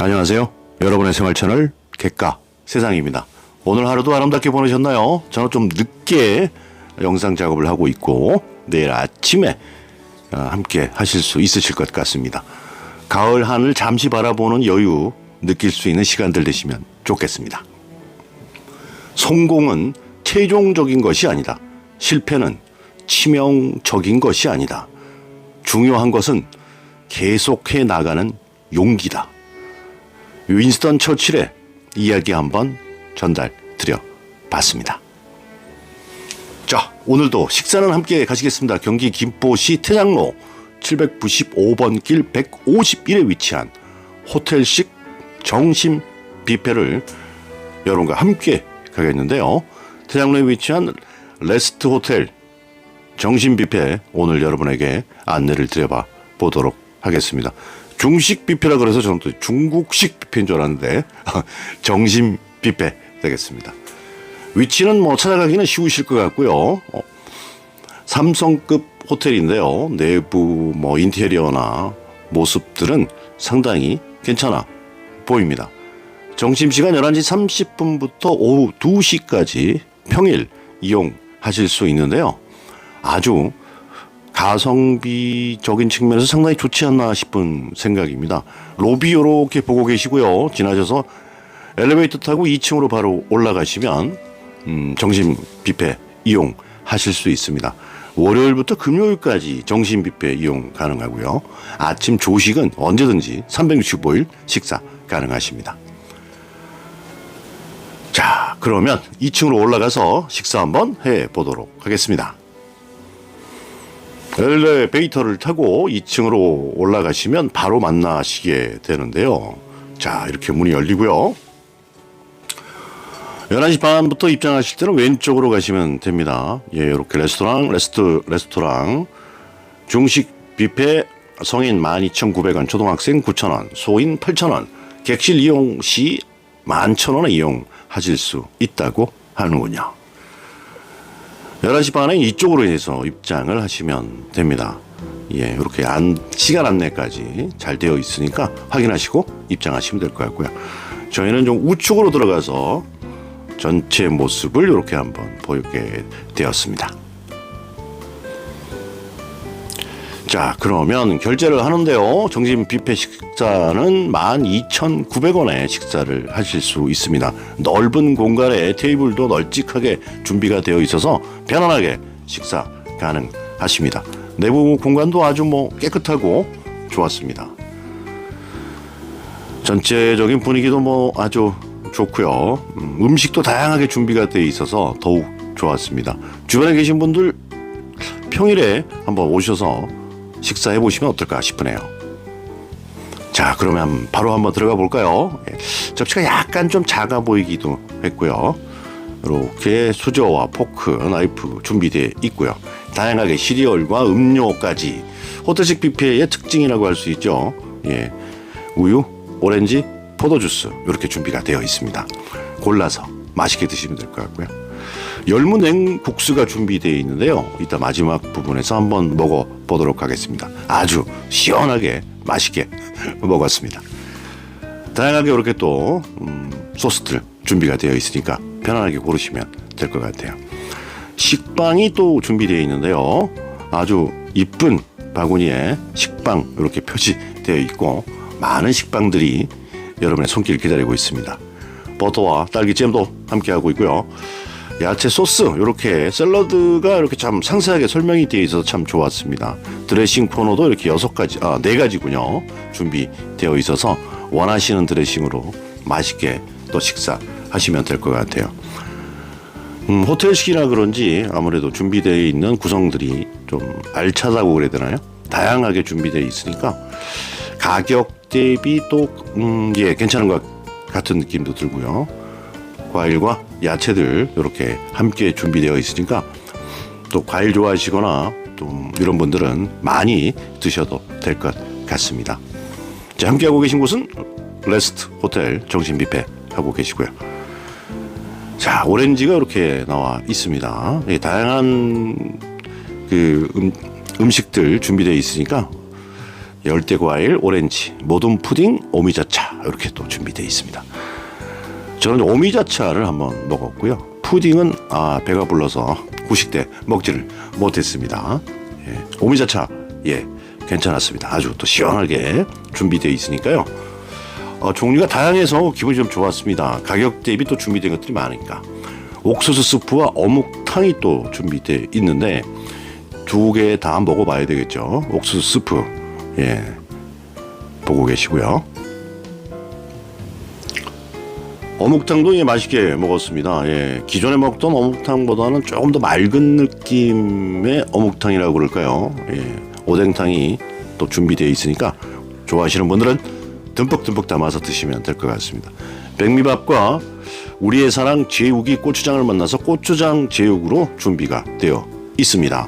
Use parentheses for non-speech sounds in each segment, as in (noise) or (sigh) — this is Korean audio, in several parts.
안녕하세요. 여러분의 생활 채널 객가 세상입니다. 오늘 하루도 아름답게 보내셨나요? 저는 좀 늦게 영상 작업을 하고 있고 내일 아침에 어, 함께 하실 수 있으실 것 같습니다. 가을 하늘 잠시 바라보는 여유 느낄 수 있는 시간들 되시면 좋겠습니다. 성공은 최종적인 것이 아니다. 실패는 치명적인 것이 아니다. 중요한 것은 계속해 나가는 용기다. 윈스턴 처칠의 이야기 한번 전달 드려 봤습니다. 자, 오늘도 식사는 함께 가시겠습니다. 경기 김포시 태장로 795번 길 151에 위치한 호텔식 정심 뷔페를 여러분과 함께 가겠는데요. 태장로에 위치한 레스트 호텔 정심 뷔페 오늘 여러분에게 안내를 드려봐 보도록 하겠습니다. 중식 뷔페라 그래서 저는 또 중국식 뷔페인 줄 알았는데 (laughs) 정심 뷔페 되겠습니다. 위치는 뭐 찾아가기는 쉬우실 것 같고요. 어, 삼성급 호텔인데요. 내부 뭐 인테리어나 모습들은 상당히 괜찮아 보입니다. 점심시간 11시 30분부터 오후 2시까지 평일 이용하실 수 있는데요. 아주 가성비적인 측면에서 상당히 좋지 않나 싶은 생각입니다. 로비 이렇게 보고 계시고요. 지나셔서 엘리베이터 타고 2층으로 바로 올라가시면 음, 정심 뷔페 이용하실 수 있습니다. 월요일부터 금요일까지 정심 뷔페 이용 가능하고요. 아침 조식은 언제든지 365일 식사 가능하십니다. 자, 그러면 2층으로 올라가서 식사 한번 해 보도록 하겠습니다. 엘리베이터를 타고 2층으로 올라가시면 바로 만나시게 되는데요. 자, 이렇게 문이 열리고요. 11시 반부터 입장하실 때는 왼쪽으로 가시면 됩니다. 예, 이렇게 레스토랑, 레스트, 레스토랑, 중식 뷔페 성인 12,900원, 초등학생 9,000원, 소인 8,000원, 객실 이용 시 11,000원에 이용하실 수 있다고 하는군요. 11시 반에 이쪽으로 해서 입장을 하시면 됩니다. 예, 이렇게 안, 시간 안내까지 잘 되어 있으니까 확인하시고 입장하시면 될 것 같고요. 저희는 좀 우측으로 들어가서 전체 모습을 이렇게 한번 보이게 되었습니다. 자, 그러면 결제를 하는데요. 정심 뷔페 식사는 12,900원에 식사를 하실 수 있습니다. 넓은 공간에 테이블도 널찍하게 준비가 되어 있어서 편안하게 식사 가능하십니다. 내부 공간도 아주 뭐 깨끗하고 좋았습니다. 전체적인 분위기도 뭐 아주 좋고요. 음, 음식도 다양하게 준비가 되어 있어서 더욱 좋았습니다. 주변에 계신 분들 평일에 한번 오셔서 식사해 보시면 어떨까 싶으네요. 자, 그러면 바로 한번 들어가 볼까요? 예, 접시가 약간 좀 작아 보이기도 했고요. 이렇게 수저와 포크, 나이프 준비되어 있고요. 다양하게 시리얼과 음료까지 호텔식 뷔페의 특징이라고 할 수 있죠. 예, 우유, 오렌지, 포도주스 이렇게 준비가 되어 있습니다. 골라서 맛있게 드시면 될 것 같고요. 열무 냉국수가 준비되어 있는데요. 이따 마지막 부분에서 한번 먹어 보도록 하겠습니다. 아주 시원하게 맛있게 (laughs) 먹었습니다. 다양하게 이렇게 또 음, 소스들 준비가 되어 있으니까 편안하게 고르시면 될 것 같아요. 식빵이 또 준비되어 있는데요. 아주 이쁜 바구니에 식빵 이렇게 표시되어 있고 많은 식빵들이 여러분의 손길 기다리고 있습니다. 버터와 딸기잼도 함께 하고 있고요. 야채 소스 이렇게 샐러드가 이렇게 참 상세하게 설명이 되어 있어서 참 좋았습니다. 드레싱 코너도 이렇게 여섯 가지 아 네 가지군요 준비되어 있어서 원하시는 드레싱으로 맛있게 또 식사 하시면 될 것 같아요. 음, 호텔식이라 그런지 아무래도 준비되어 있는 구성들이 좀 알차다고 그래야 되나요? 다양하게 준비되어 있으니까 가격 대비 또 음, 예, 괜찮은 것 같은 느낌도 들고요. 과일과 야채들 이렇게 함께 준비되어 있으니까 또 과일 좋아하시거나 또 이런 분들은 많이 드셔도 될 것 같습니다. 자, 함께하고 계신 곳은 레스트 호텔 정신 뷔페 하고 계시고요. 자, 오렌지가 이렇게 나와 있습니다. 예, 다양한 그 음, 음식들 준비되어 있으니까 열대 과일, 오렌지, 모든 푸딩, 오미자차 이렇게 또 준비되어 있습니다. 저는 오미자차를 한번 먹었고요. 푸딩은 아 배가 불러서 후식 때 먹지를 못했습니다. 예, 오미자차 예 괜찮았습니다. 아주 또 시원하게 준비되어 있으니까요. 어, 종류가 다양해서 기분이 좀 좋았습니다. 가격 대비 또 준비된 것들이 많으니까 옥수수 스프와 어묵탕이 또 준비되어 있는데 두 개 다 먹어봐야 되겠죠. 옥수수 스프 예 보고 계시고요. 어묵탕도 예, 맛있게 먹었습니다. 예, 기존에 먹던 어묵탕보다는 조금 더 맑은 느낌의 어묵탕이라고 그럴까요? 예, 오뎅탕이 또 준비되어 있으니까 좋아하시는 분들은 듬뿍듬뿍 담아서 드시면 될 것 같습니다. 백미밥과 우리의 사랑 제육이 고추장을 만나서 고추장 제육으로 준비가 되어 있습니다.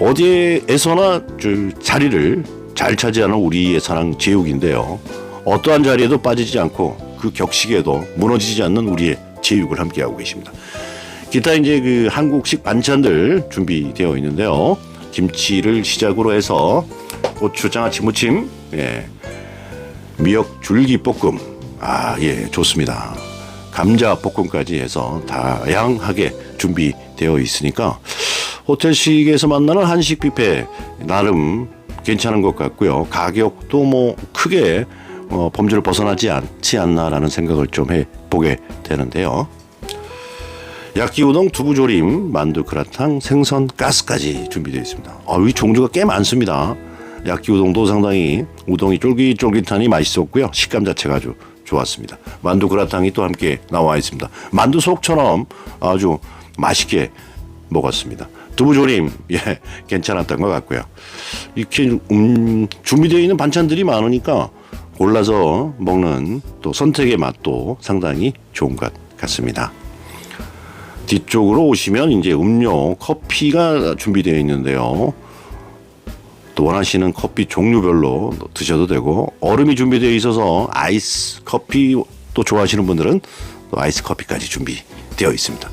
어디에서나 저 자리를 잘 차지하는 우리의 사랑 제육인데요. 어떠한 자리에도 빠지지 않고 그 격식에도 무너지지 않는 우리의 제육을 함께하고 계십니다. 기타 이제 그 한국식 반찬들 준비되어 있는데요. 김치를 시작으로 해서 고추장아찌 무침, 예, 미역 줄기 볶음, 아, 예, 좋습니다. 감자 볶음까지 해서 다양하게 준비되어 있으니까 호텔식에서 만나는 한식 뷔페 나름 괜찮은 것 같고요. 가격도 뭐 크게 어, 범주를 벗어나지 않지 않나라는 생각을 좀 해보게 되는데요. 야끼우동, 두부조림, 만두, 그라탕, 생선, 가스까지 준비되어 있습니다. 아, 이 종류가 꽤 많습니다. 야끼우동도 상당히 우동이 쫄깃쫄깃하니 맛있었고요. 식감 자체가 아주 좋았습니다. 만두 그라탕이 또 함께 나와 있습니다. 만두 속처럼 아주 맛있게 먹었습니다. 두부조림 예 괜찮았던 것 같고요. 이렇게 음, 준비되어 있는 반찬들이 많으니까 골라서 먹는 또 선택의 맛도 상당히 좋은 것 같습니다. 뒤쪽으로 오시면 이제 음료, 커피가 준비되어 있는데요. 또 원하시는 커피 종류별로 드셔도 되고 얼음이 준비되어 있어서 아이스 커피 또 좋아하시는 분들은 또 아이스 커피까지 준비되어 있습니다.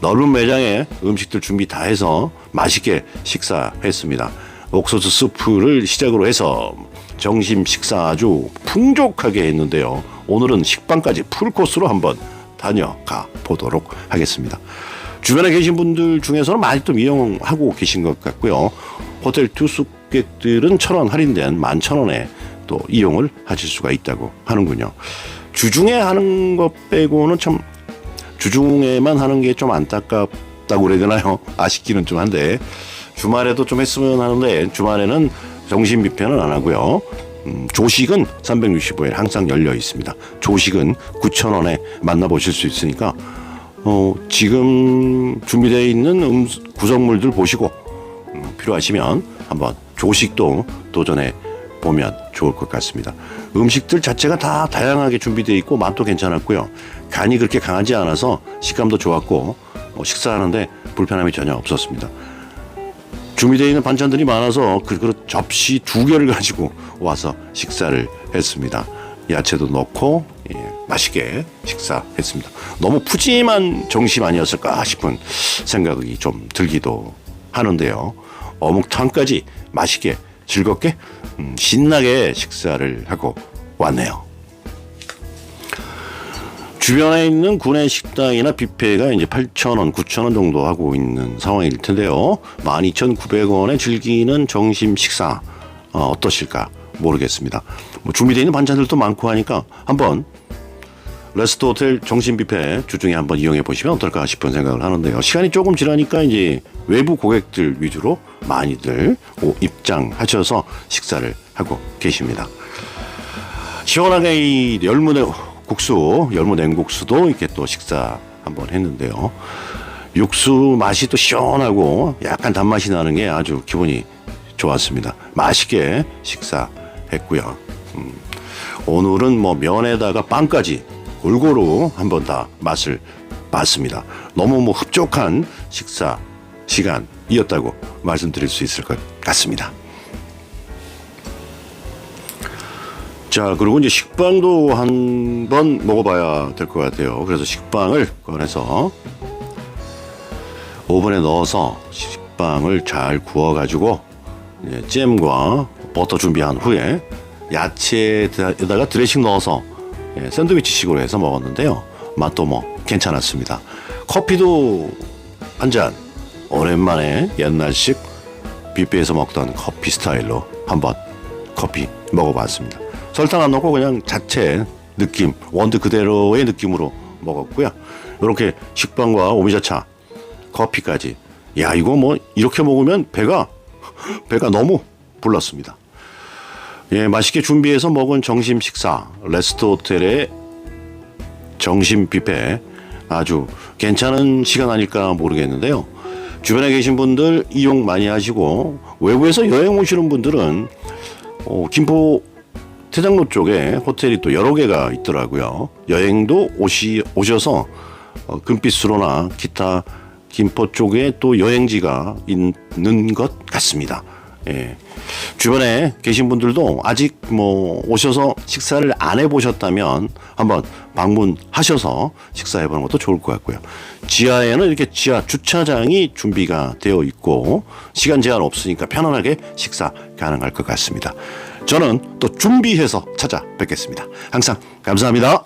넓은 매장에 음식들 준비 다 해서 맛있게 식사했습니다. 옥수수 스프를 시작으로 해서 점심 식사 아주 풍족하게 했는데요. 오늘은 식빵까지 풀코스로 한번 다녀가 보도록 하겠습니다. 주변에 계신 분들 중에서는 많이 또 이용하고 계신 것 같고요. 호텔 투숙객들은 천 원 할인된 만 천 원에 또 이용을 하실 수가 있다고 하는군요. 주중에 하는 것 빼고는 참 주중에만 하는 게 좀 안타깝다고 그래야 되나요? 아쉽기는 좀 한데 주말에도 좀 했으면 하는데 주말에는 정신 뷔페는 안 하고요. 음, 조식은 365일 항상 열려 있습니다. 조식은 9,000원에 만나보실 수 있으니까 어, 지금 준비되어 있는 음, 구성물들 보시고 음, 필요하시면 한번 조식도 도전해 보면 좋을 것 같습니다. 음식들 자체가 다 다양하게 준비되어 있고 맛도 괜찮았고요. 간이 그렇게 강하지 않아서 식감도 좋았고 어, 식사하는데 불편함이 전혀 없었습니다. 준비되어 있는 반찬들이 많아서 그 그릇 접시 두 개를 가지고 와서 식사를 했습니다. 야채도 넣고 예, 맛있게 식사했습니다. 너무 푸짐한 정심 아니었을까 싶은 생각이 좀 들기도 하는데요. 어묵탕까지 맛있게 즐겁게 음, 신나게 식사를 하고 왔네요. 주변에 있는 구내 식당이나 뷔페가 이제 8,000원, 9,000원 정도 하고 있는 상황일 텐데요. 12,900원에 즐기는 점심 식사 어, 어떠실까 모르겠습니다. 뭐 준비되어 있는 반찬들도 많고 하니까 한번 레스트 호텔 정신 뷔페 주중에 한번 이용해 보시면 어떨까 싶은 생각을 하는데요. 시간이 조금 지나니까 이제 외부 고객들 위주로 많이들 입장하셔서 식사를 하고 계십니다. 시원하게 이 열무내 국수, 열무 냉국수도 이렇게 또 식사 한번 했는데요. 육수 맛이 또 시원하고 약간 단맛이 나는 게 아주 기분이 좋았습니다. 맛있게 식사했고요. 음, 오늘은 뭐 면에다가 빵까지 골고루 한번 다 맛을 봤습니다. 너무 뭐 흡족한 식사 시간이었다고 말씀드릴 수 있을 것 같습니다. 자, 그리고 이제 식빵도 한 번 먹어봐야 될 것 같아요. 그래서 식빵을 꺼내서 오븐에 넣어서 식빵을 잘 구워가지고 잼과 버터 준비한 후에 야채에다가 드레싱 넣어서 예, 샌드위치식으로 해서 먹었는데요. 맛도 뭐 괜찮았습니다. 커피도 한 잔 오랜만에 옛날식 뷔페에서 먹던 커피 스타일로 한번 커피 먹어봤습니다. 설탕 안 넣고 그냥 자체 느낌 원두 그대로의 느낌으로 먹었고요. 이렇게 식빵과 오미자차, 커피까지. 야 이거 뭐 이렇게 먹으면 배가 (laughs) 배가 너무 불렀습니다. 예, 맛있게 준비해서 먹은 점심 식사 레스트 호텔의 정심 뷔페 아주 괜찮은 시간 아닐까 모르겠는데요. 주변에 계신 분들 이용 많이 하시고 외부에서 여행 오시는 분들은 어, 김포 태장로 쪽에 호텔이 또 여러 개가 있더라고요. 여행도 오시 오셔서 어, 금빛수로나 기타 김포 쪽에 또 여행지가 있는 것 같습니다. 예. 주변에 계신 분들도 아직 뭐 오셔서 식사를 안 해보셨다면 한번 방문하셔서 식사해보는 것도 좋을 것 같고요. 지하에는 이렇게 지하 주차장이 준비가 되어 있고 시간 제한 없으니까 편안하게 식사 가능할 것 같습니다. 저는 또 준비해서 찾아뵙겠습니다. 항상 감사합니다.